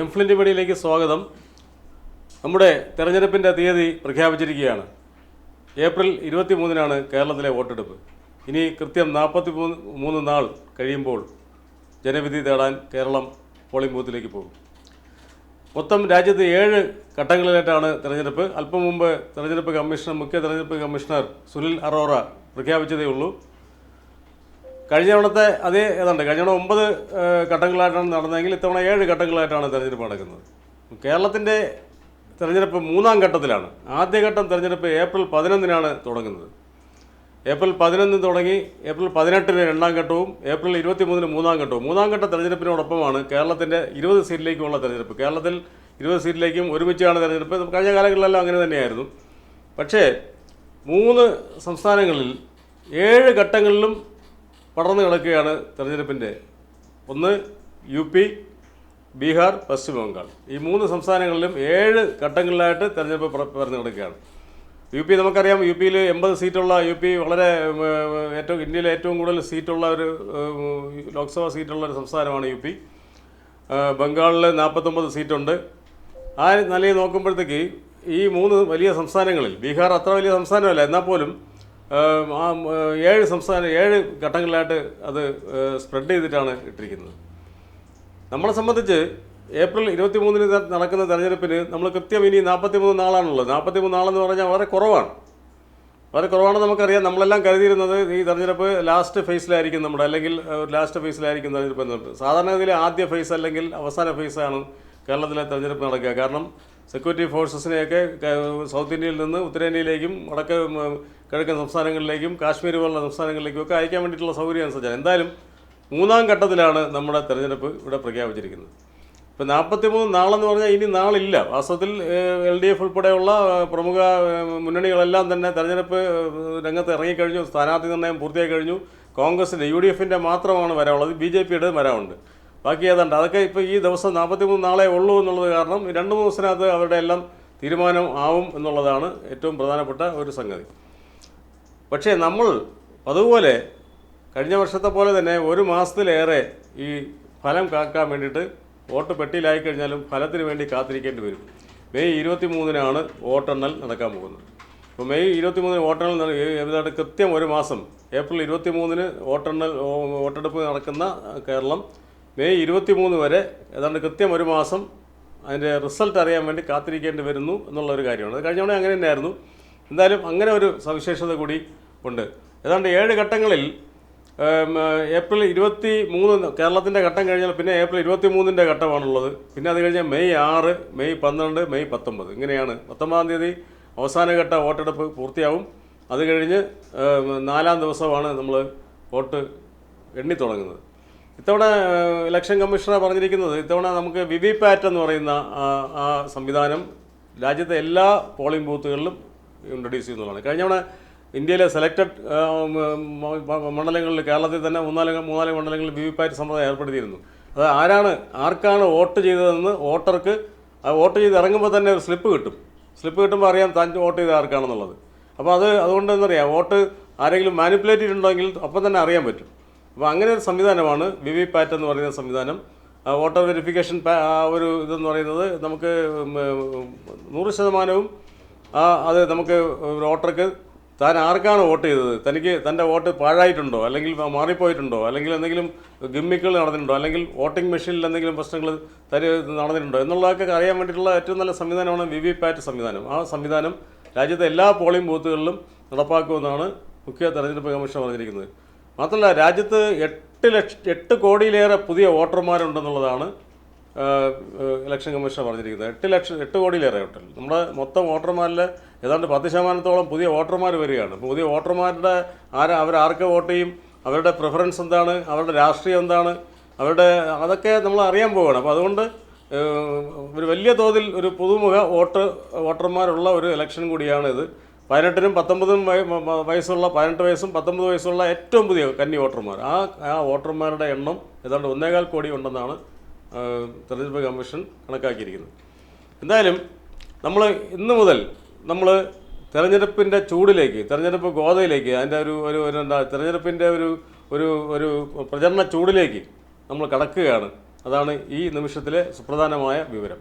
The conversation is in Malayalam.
എംഫ്ലിന്റെ മീഡിയയിലേക്ക് സ്വാഗതം. നമ്മുടെ തെരഞ്ഞെടുപ്പിന്റെ തീയതി പ്രഖ്യാപിച്ചിരിക്കുകയാണ്. ഏപ്രിൽ ഇരുപത്തി മൂന്നിനാണ് കേരളത്തിലെ വോട്ടെടുപ്പ്. ഇനി കൃത്യം നാൽപ്പത്തി മൂന്ന് മൂന്ന് നാൾ കഴിയുമ്പോൾ ജനവിധി തേടാൻ കേരളം പോളിംഗ് ബൂത്തിലേക്ക് പോകും. മൊത്തം രാജ്യത്ത് ഏഴ് ഘട്ടങ്ങളിലായിട്ടാണ് തെരഞ്ഞെടുപ്പ്. അല്പം മുമ്പ് തെരഞ്ഞെടുപ്പ് കമ്മീഷണർ മുഖ്യ തെരഞ്ഞെടുപ്പ് കമ്മീഷണർ സുനിൽ അറോറ പ്രഖ്യാപിച്ചതേ ഉള്ളൂ. കഴിഞ്ഞ തവണത്തെ അതേ ഏതാണ്ട് കഴിഞ്ഞ തവണ ഒമ്പത് ഘട്ടങ്ങളായിട്ടാണ് നടന്നതെങ്കിൽ ഇത്തവണ ഏഴ് ഘട്ടങ്ങളായിട്ടാണ് തെരഞ്ഞെടുപ്പ് നടക്കുന്നത്. കേരളത്തിന്റെ തെരഞ്ഞെടുപ്പ് മൂന്നാം ഘട്ടത്തിലാണ്. ആദ്യഘട്ടം തെരഞ്ഞെടുപ്പ് ഏപ്രിൽ പതിനൊന്നിനാണ് തുടങ്ങുന്നത്. ഏപ്രിൽ പതിനൊന്നിന് തുടങ്ങി ഏപ്രിൽ പതിനെട്ടിന് രണ്ടാം ഘട്ടവും ഏപ്രിൽ ഇരുപത്തി മൂന്നിന് മൂന്നാം ഘട്ടവും. മൂന്നാം ഘട്ട തെരഞ്ഞെടുപ്പിനോടൊപ്പമാണ് കേരളത്തിന്റെ ഇരുപത് സീറ്റിലേക്കുമുള്ള തെരഞ്ഞെടുപ്പ്. കേരളത്തിൽ ഇരുപത് സീറ്റിലേക്കും ഒരുമിച്ചാണ് തെരഞ്ഞെടുപ്പ്. കഴിഞ്ഞ കാലങ്ങളിലെല്ലാം അങ്ങനെ തന്നെയായിരുന്നു. പക്ഷേ മൂന്ന് സംസ്ഥാനങ്ങളിൽ ഏഴ് ഘട്ടങ്ങളിലും പടർന്നു കിടക്കുകയാണ് തെരഞ്ഞെടുപ്പിന്റെ ഒന്ന് യു പി ബീഹാർ പശ്ചിമ ബംഗാൾ. ഈ മൂന്ന് സംസ്ഥാനങ്ങളിലും ഏഴ് ഘട്ടങ്ങളിലായിട്ട് തെരഞ്ഞെടുപ്പ് പറഞ്ഞു കിടക്കുകയാണ്. യു പി നമുക്കറിയാം യു പിയിൽ എൺപത് സീറ്റുള്ള യു പി വളരെ ഏറ്റവും ഇന്ത്യയിലെ ഏറ്റവും കൂടുതൽ സീറ്റുള്ള ഒരു ലോക്സഭാ സീറ്റുള്ള ഒരു സംസ്ഥാനമാണ് യു പി. ബംഗാളിൽ നാൽപ്പത്തൊമ്പത് സീറ്റുണ്ട്. ആ നിലയിൽ നോക്കുമ്പോഴത്തേക്ക് ഈ മൂന്ന് വലിയ സംസ്ഥാനങ്ങളിൽ ബീഹാർ അത്ര വലിയ സംസ്ഥാനമല്ല എന്നാൽ പോലും ആ ഏഴ് സംസ്ഥാന ഏഴ് ഘട്ടങ്ങളിലായിട്ട് അത് സ്പ്രെഡ് ചെയ്തിട്ടാണ് ഇട്ടിരിക്കുന്നത്. നമ്മളെ സംബന്ധിച്ച് ഏപ്രിൽ ഇരുപത്തി മൂന്നിന് നടക്കുന്ന തെരഞ്ഞെടുപ്പിന് നമ്മൾ കൃത്യം ഇനി നാൽപ്പത്തി മൂന്ന് നാളാണുള്ളത്. നാൽപ്പത്തി മൂന്ന് നാളെന്ന് പറഞ്ഞാൽ വളരെ കുറവാണ്. വളരെ കുറവാണെന്ന് നമുക്കറിയാം. നമ്മളെല്ലാം കരുതിയിരുന്നത് ഈ തെരഞ്ഞെടുപ്പ് ലാസ്റ്റ് ഫേസിലായിരിക്കും നമ്മുടെ അല്ലെങ്കിൽ ലാസ്റ്റ് ഫേസിലായിരിക്കും തെരഞ്ഞെടുപ്പ് എന്ന് സാധാരണഗതിയിൽ ആദ്യ ഫേസ് അല്ലെങ്കിൽ അവസാന ഫേസാണ് കേരളത്തിലെ തെരഞ്ഞെടുപ്പ് നടക്കുക. കാരണം സെക്യൂരിറ്റി ഫോഴ്സസിനെയൊക്കെ സൗത്ത് ഇന്ത്യയിൽ നിന്ന് ഉത്തരേന്ത്യയിലേക്കും വടക്ക് കിഴക്കൻ സംസ്ഥാനങ്ങളിലേക്കും കാശ്മീർ പോലുള്ള സംസ്ഥാനങ്ങളിലേക്കും ഒക്കെ അയക്കാൻ വേണ്ടിയിട്ടുള്ള സൗകര്യം അനുസരിച്ചാണ് എന്തായാലും മൂന്നാം ഘട്ടത്തിലാണ് നമ്മുടെ തെരഞ്ഞെടുപ്പ് ഇവിടെ പ്രഖ്യാപിച്ചിരിക്കുന്നത്. ഇപ്പം നാൽപ്പത്തി മൂന്ന് നാളെന്ന് പറഞ്ഞാൽ ഇനി നാളില്ല. വാസ്തവത്തിൽ എൽ ഡി എഫ് ഉൾപ്പെടെയുള്ള പ്രമുഖ മുന്നണികളെല്ലാം തന്നെ തെരഞ്ഞെടുപ്പ് രംഗത്ത് ഇറങ്ങിക്കഴിഞ്ഞു. സ്ഥാനാർത്ഥി നിർണയം പൂർത്തിയായി കഴിഞ്ഞു. കോൺഗ്രസിന്റെ യു ഡി എഫിന്റെ മാത്രമാണ് വരാനുള്ളത്. ബി ജെ പിയുടെ വരാനുണ്ട് ബാക്കി ഏതാണ്ട് അതൊക്കെ ഇപ്പോൾ ഈ ദിവസം നാൽപ്പത്തി മൂന്ന് നാളെ ഉള്ളൂ എന്നുള്ളത് കാരണം രണ്ട് മൂന്ന് ദിവസത്തിനകത്ത് അവരുടെ എല്ലാം തീരുമാനം ആവും എന്നുള്ളതാണ് ഏറ്റവും പ്രധാനപ്പെട്ട ഒരു സംഗതി. പക്ഷേ നമ്മൾ അതുപോലെ കഴിഞ്ഞ വർഷത്തെ പോലെ തന്നെ ഒരു മാസത്തിലേറെ ഈ ഫലം കാക്കാൻ വേണ്ടിയിട്ട് വോട്ട് പെട്ടിയിലായി കഴിഞ്ഞാലും ഫലത്തിന് വേണ്ടി കാത്തിരിക്കേണ്ടി വരും. മെയ് ഇരുപത്തി മൂന്നിനാണ് വോട്ടെണ്ണൽ നടക്കാൻ പോകുന്നത്. അപ്പോൾ മെയ് ഇരുപത്തി മൂന്നിന് വോട്ടെണ്ണൽ ഏതാണ്ട് കൃത്യം ഒരു മാസം ഏപ്രിൽ ഇരുപത്തി മൂന്നിന് വോട്ടെണ്ണൽ വോട്ടെടുപ്പ് നടക്കുന്ന കേരളം മെയ് ഇരുപത്തി മൂന്ന് വരെ ഏതാണ്ട് കൃത്യം ഒരു മാസം അതിന്റെ റിസൾട്ട് അറിയാൻ വേണ്ടി കാത്തിരിക്കേണ്ടി വരുന്നു എന്നുള്ള ഒരു കാര്യമാണ് കഴിഞ്ഞ തവണ അങ്ങനെ തന്നെയായിരുന്നു. എന്തായാലും അങ്ങനെ ഒരു സവിശേഷത കൂടി ഉണ്ട്. ഏതാണ്ട് ഏഴ് ഘട്ടങ്ങളിൽ ഏപ്രിൽ ഇരുപത്തി മൂന്ന് കേരളത്തിന്റെ ഘട്ടം കഴിഞ്ഞാൽ പിന്നെ ഏപ്രിൽ ഇരുപത്തി മൂന്നിന്റെ ഘട്ടമാണുള്ളത്. പിന്നെ അത് കഴിഞ്ഞാൽ മെയ് ആറ് മെയ് പന്ത്രണ്ട് മെയ് പത്തൊമ്പത്. ഇങ്ങനെയാണ്. പത്തൊമ്പതാം തീയതി അവസാനഘട്ട വോട്ടെടുപ്പ് പൂർത്തിയാവും. അത് കഴിഞ്ഞ് നാലാം ദിവസമാണ് നമ്മൾ വോട്ട് എണ്ണി തുടങ്ങുന്നത്. ഇത്തവണ ഇലക്ഷൻ കമ്മീഷണർ പറഞ്ഞിരിക്കുന്നത് ഇത്തവണ നമുക്ക് വി വി പാറ്റ് എന്ന് പറയുന്ന ആ സംവിധാനം രാജ്യത്തെ എല്ലാ പോളിംഗ് ബൂത്തുകളിലും ഇൻട്രൊഡ്യൂസ് ചെയ്യുന്നതാണ്. കഴിഞ്ഞ തവണ ഇന്ത്യയിലെ സെലക്റ്റഡ് മണ്ഡലങ്ങളിൽ കേരളത്തിൽ തന്നെ മൂന്നാൽ മൂന്നാൽ മണ്ഡലങ്ങളിൽ വി വി പാറ്റ് സമ്പ്രദായം ഏർപ്പെടുത്തിയിരുന്നു. അത് ആരാണ് ആർക്കാണ് വോട്ട് ചെയ്തതെന്ന് വോട്ടർക്ക് വോട്ട് ചെയ്ത് ഇറങ്ങുമ്പോൾ തന്നെ ഒരു സ്ലിപ്പ് കിട്ടും. സ്ലിപ്പ് കിട്ടുമ്പോൾ അറിയാം താൻ വോട്ട് ചെയ്ത ആർക്കാണെന്നുള്ളത്. അപ്പോൾ അത് അതുകൊണ്ട് എന്നറിയാം വോട്ട് ആരെങ്കിലും മാനിപ്പുലേറ്റ് ചെയ്തിട്ടുണ്ടെങ്കിൽ അപ്പം തന്നെ അറിയാൻ പറ്റും. അപ്പോൾ അങ്ങനെ ഒരു സംവിധാനമാണ് വി വി പാറ്റ് എന്ന് പറയുന്ന സംവിധാനം. വോട്ടർ വെരിഫിക്കേഷൻ ഒരു ഇതെന്ന് പറയുന്നത് നമുക്ക് നൂറ് ശതമാനവും ആ അത് നമുക്ക് വോട്ടർക്ക് താൻ ആർക്കാണ് വോട്ട് ചെയ്തത്? തനിക്ക് തന്റെ വോട്ട് പാഴായിട്ടുണ്ടോ? അല്ലെങ്കിൽ മാറിപ്പോയിട്ടുണ്ടോ? അല്ലെങ്കിൽ എന്തെങ്കിലും ഗിമ്മിക്കുകൾ നടന്നിട്ടുണ്ടോ? അല്ലെങ്കിൽ വോട്ടിംഗ് മെഷീനിൽ എന്തെങ്കിലും പ്രശ്നങ്ങൾ തരി നടന്നിട്ടുണ്ടോ? എന്നുള്ളതൊക്കെ അറിയാൻ വേണ്ടിയിട്ടുള്ള ഏറ്റവും നല്ല സംവിധാനമാണ് വി വി പാറ്റ് സംവിധാനം. ആ സംവിധാനം രാജ്യത്തെ എല്ലാ പോളിംഗ് ബൂത്തുകളിലും നടപ്പാക്കുമെന്നാണ് മുഖ്യ തെരഞ്ഞെടുപ്പ് കമ്മീഷൻ പറഞ്ഞിരിക്കുന്നത്. മാത്രമല്ല രാജ്യത്ത് എട്ട് ലക്ഷ എട്ട് കോടിയിലേറെ പുതിയ വോട്ടർമാരുണ്ടെന്നുള്ളതാണ് ഇലക്ഷൻ കമ്മീഷൻ പറഞ്ഞിരിക്കുന്നത്. എട്ട് ലക്ഷം എട്ട് കോടിയിലേറെ വോട്ടർ നമ്മുടെ മൊത്തം വോട്ടർമാരിൽ ഏതാണ്ട് പത്ത് ശതമാനത്തോളം പുതിയ വോട്ടർമാർ വരികയാണ്. പുതിയ വോട്ടർമാരുടെ ആരാ അവരാർക്ക് വോട്ട് ചെയ്യും? അവരുടെ പ്രിഫറൻസ് എന്താണ്? അവരുടെ രാഷ്ട്രീയം എന്താണ്? അവരുടെ അതൊക്കെ നമ്മൾ അറിയാൻ പോവുകയാണ്. അപ്പോൾ അതുകൊണ്ട് ഒരു വലിയ തോതിൽ ഒരു പുതുമുഖ വോട്ട് വോട്ടർമാരുള്ള ഒരു ഇലക്ഷൻ കൂടിയാണ് ഇത്. പതിനെട്ടിനും പത്തൊമ്പതും വയസ്സുള്ള പതിനെട്ട് വയസ്സും പത്തൊമ്പത് വയസ്സുള്ള ഏറ്റവും പുതിയ കന്നി വോട്ടർമാർ ആ ആ വോട്ടർമാരുടെ എണ്ണം ഏതാണ്ട് ഒന്നേകാൽ കോടി ഉണ്ടെന്നാണ് തെരഞ്ഞെടുപ്പ് കമ്മീഷൻ കണക്കാക്കിയിരിക്കുന്നത് എന്തായാലും നമ്മൾ ഇന്ന് മുതൽ നമ്മൾ തെരഞ്ഞെടുപ്പിന്റെ ചൂടിലേക്ക് തെരഞ്ഞെടുപ്പ് ഗോതയിലേക്ക് അതിന്റെ ഒരു ഒരു എന്താ തെരഞ്ഞെടുപ്പിന്റെ ഒരു ഒരു ഒരു പ്രചരണ ചൂടിലേക്ക് നമ്മൾ കടക്കുകയാണ്. അതാണ് ഈ നിമിഷത്തിലെ സുപ്രധാനമായ വിവരം.